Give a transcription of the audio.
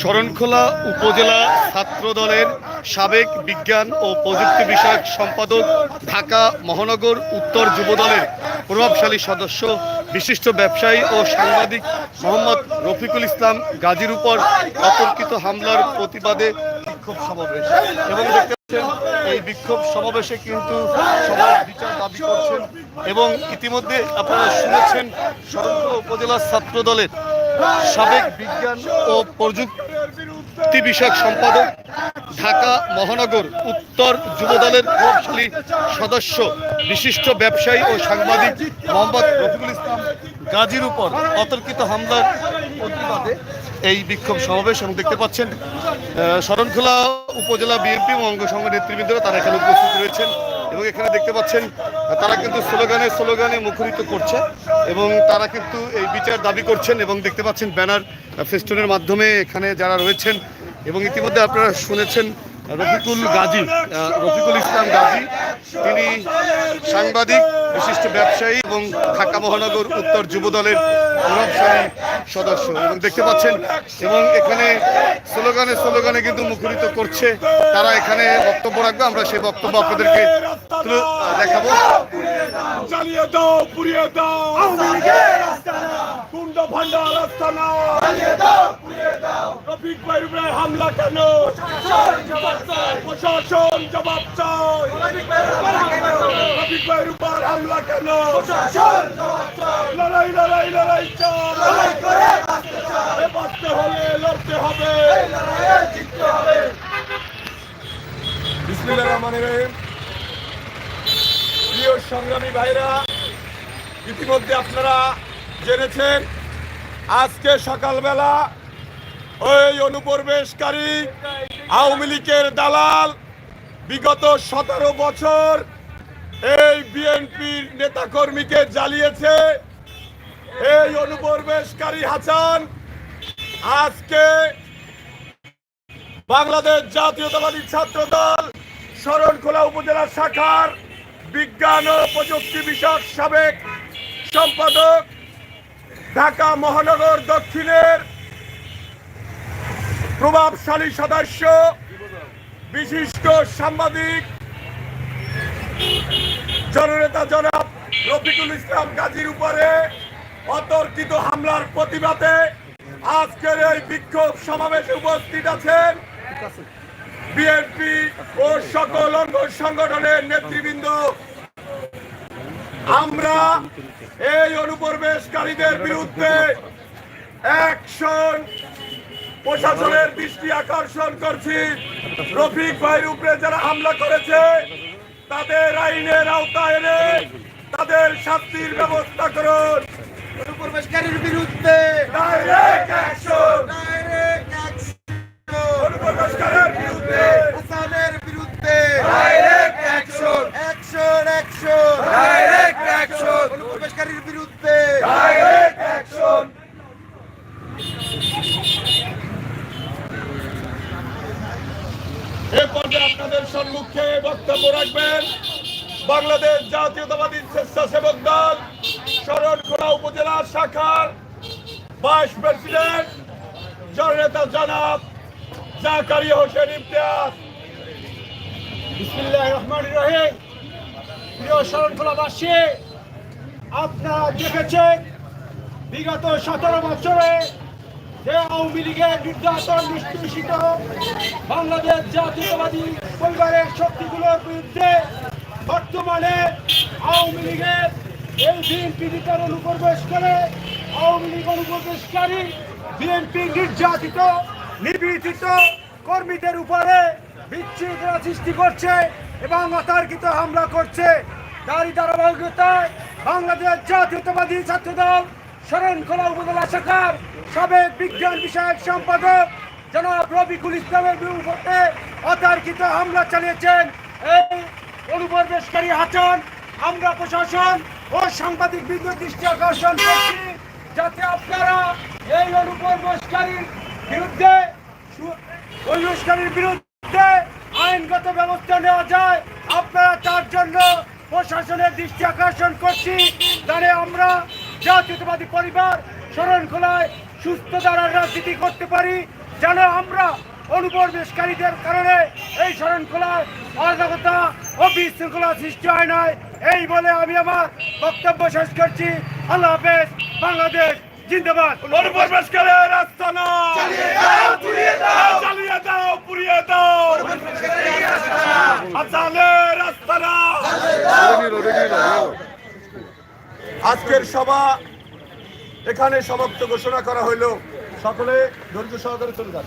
শরণখোলা উপজেলা ছাত্র দলের সাবেক বিজ্ঞান ও প্রযুক্তি বিষয়ক সম্পাদক ঢাকা মহানগর উত্তর যুব দলের প্রভাবশালী সদস্য, বিশিষ্ট ব্যবসায়ী ও সাংবাদিক মোহাম্মদ রফিকুল ইসলাম গাজীর উপর অতর্কিত হামলার প্রতিবাদে বিক্ষোভ সমাবেশ। এবং দেখতে এই বিক্ষোভ সমাবেশে কিন্তু সবাই বিচার দাবি করছেন এবং ইতিমধ্যে আপনারা শুনেছেন, শরণখোলা উপজেলা ছাত্র দলের সাবেক বিজ্ঞান ও প্রযুক্তি বিষয়ক সম্পাদক ঢাকা মহানগর উত্তর যুবদলের প্রভাবশালী সদস্য, বিশিষ্ট ব্যবসায়ী ও সাংবাদিক মোহাম্মদ রফিকুল ইসলাম গাজীর উপর অতর্কিত হামলার প্রতিবাদে এই বিক্ষোভ সমাবেশ এবং দেখতে পাচ্ছেন শরণখোলা উপজেলা বিএনপি ও অঙ্গ সংঘ নেতৃবৃন্দরা তারা এখানে উপস্থিত রয়েছেন। এবং এখানে দেখতে পাচ্ছেন, তারা কিন্তু স্লোগানে স্লোগানে মুখরিত করছে এবং তারা কিন্তু এই বিচার দাবি করছেন এবং দেখতে পাচ্ছেন ব্যানার ফেস্টুনের মাধ্যমে এখানে যারা রয়েছেন এবং ইতিমধ্যে আপনারা শুনেছেন রফিকুল গাজী রফিকুল ইসলাম গাজী, তিনি সাংবাদিক, বিশিষ্ট ব্যবসায়ী এবং ঢাকা মহানগর উত্তর যুব দলের প্রভাবশালী সদস্য এবং দেখতে পাচ্ছেন, এবং এখানে স্লোগানে স্লোগানে কিন্তু মুখরিত করছে তারা এখানে বক্তব্য রাখবে। আমরা সেই বক্তব্য আপনাদেরকে দেখাবো। চালিয়ে দাও পুড়িয়ে দাও। কুণ্ড ভান্ডার রাস্তা নাও রফিক ভাইয়ের উপরে হামলা কেন? প্রশাসন জবাব চাই। রফিক ভাইয়ের উপর হামলা কেন? লড়াই লড়াই লড়াই চাই। বাঁচতে হলে লড়তে হবে। বিসমিল্লাহির রহমানির রহিম। সংগ্রামী ভাইরা, ইতিমধ্যে আপনারা জেনেছেন, আজকে সকালবেলা ওই অনুপ্রবেশকারী আওয়ামী লীগের দালাল বিগত সতেরো বছর এই বিএনপির নেতাকর্মীকে জ্বালিয়েছে। এই অনুপ্রবেশকারী হাসান আজকে বাংলাদেশ জাতীয়তাবাদী ছাত্র দল শরণখোলা উপজেলা শাখার বিজ্ঞান ও প্রযুক্তি বিষয়ক সাবেক সম্পাদক ঢাকা মহানগর দক্ষিণের প্রভাবশালী সদস্য, বিশিষ্ট সাংবাদিক, জননেতা জনাব রফিকুল ইসলাম গাজীর উপরে অতর্কিত হামলার প্রতিবাদে আজকের এই বিক্ষোভ সমাবেশে উপস্থিত আছেন বিএনপি ও সকল অঙ্গ সংগঠনের নেতৃবৃন্দ, আমরা এই অনুপ্রবেশকারীদের বিরুদ্ধে অ্যাকশন, প্রশাসনের দৃষ্টি আকর্ষণ করছি। রফিক ভাইয়ের উপরে যারা হামলা করেছে, তাদের আইনের আওতায় এনে তাদের শাস্তির ব্যবস্থা করুন। অনুপ্রবেশকারীর বিরুদ্ধে অ্যাকশন। অনুপ্রবেশকারীর বিরুদ্ধে। ডাইরেক্ট অ্যাকশন এ পর্যায়ে আপনাদের সম্মুখে বক্তব্য রাখবেন বাংলাদেশ জাতীয়তাবাদী স্বেচ্ছাসেবক দল শরণখোলা উপজেলা শাখার ভাইস প্রেসিডেন্ট জননেতা জনাব জাকারি হোসেন ইমতিয়াজ। বিসমিল্লাহির রহমানির রহিম। প্রিয় শরণখোলাবাসী আপনারা দেখেছেন, বিগত সতেরো বছরে যে আওয়ামী লীগের নির্যাতন নিষ্পেষিত বাংলাদেশ জাতীয়তাবাদী পরিবারের শক্তিগুলোর বিরুদ্ধে বর্তমানে আওয়ামী লীগের এই বিএনপি নেতার অনুপ্রবেশ করে আওয়ামী লীগ অনুপ্রবেশকারী বিএনপি নির্যাতিত, নিপীড়িত কর্মীদের উপরে বিচ্ছিন্নতা সৃষ্টি করছে এবং অতর্কিত হামলা করছে। তারই ধারাবাহিকতায় বাংলাদেশ জাতীয়তাবাদী ছাত্রদল শরণখোলা উপজেলা শাখার সাবেক বিজ্ঞান বিষয়ক সম্পাদক জনাব রবিকুল ইসলামের বিরুদ্ধে অতর্কিত হামলা চালিয়েছেন এই অনুপ্রবেশকারী হাসান। আমরা প্রশাসন ও সাংবাদিক বৃন্দ দৃষ্টি আকর্ষণ করছি যাতে আপনারা এই অনুপ্রবেশকারীর বিরুদ্ধে অনুপ্রবেশকারীর বিরুদ্ধে আইনগত ব্যবস্থা নেওয়া যায়। প্রশাসনের দৃষ্টি আকর্ষণ করছি তাহলে আমরা জাতীয়তাবাদী পরিবার শরণখোলায় সুস্থ দ্বারা রাজনীতি করতে পারি যেন আমরা অনুপ্রবেশকারীদের কারণে এই শরণখোলার অরাজকতা ও বিশৃঙ্খলা সৃষ্টি হয় নাই। এই বলে আমি আমার বক্তব্য শেষ করছি। আল্লাহ হাফেজ বাংলাদেশ জিন্দাবাদ। অনুপ্রবেশকারীর রাস্তা না। চালিয়ে দাও পুড়িয়ে দাও। রাস্তা না। আজকের সভা এখানে সমাপ্ত ঘোষণা করা হইল। সকলে ধৈর্য সহকারে চলে যান।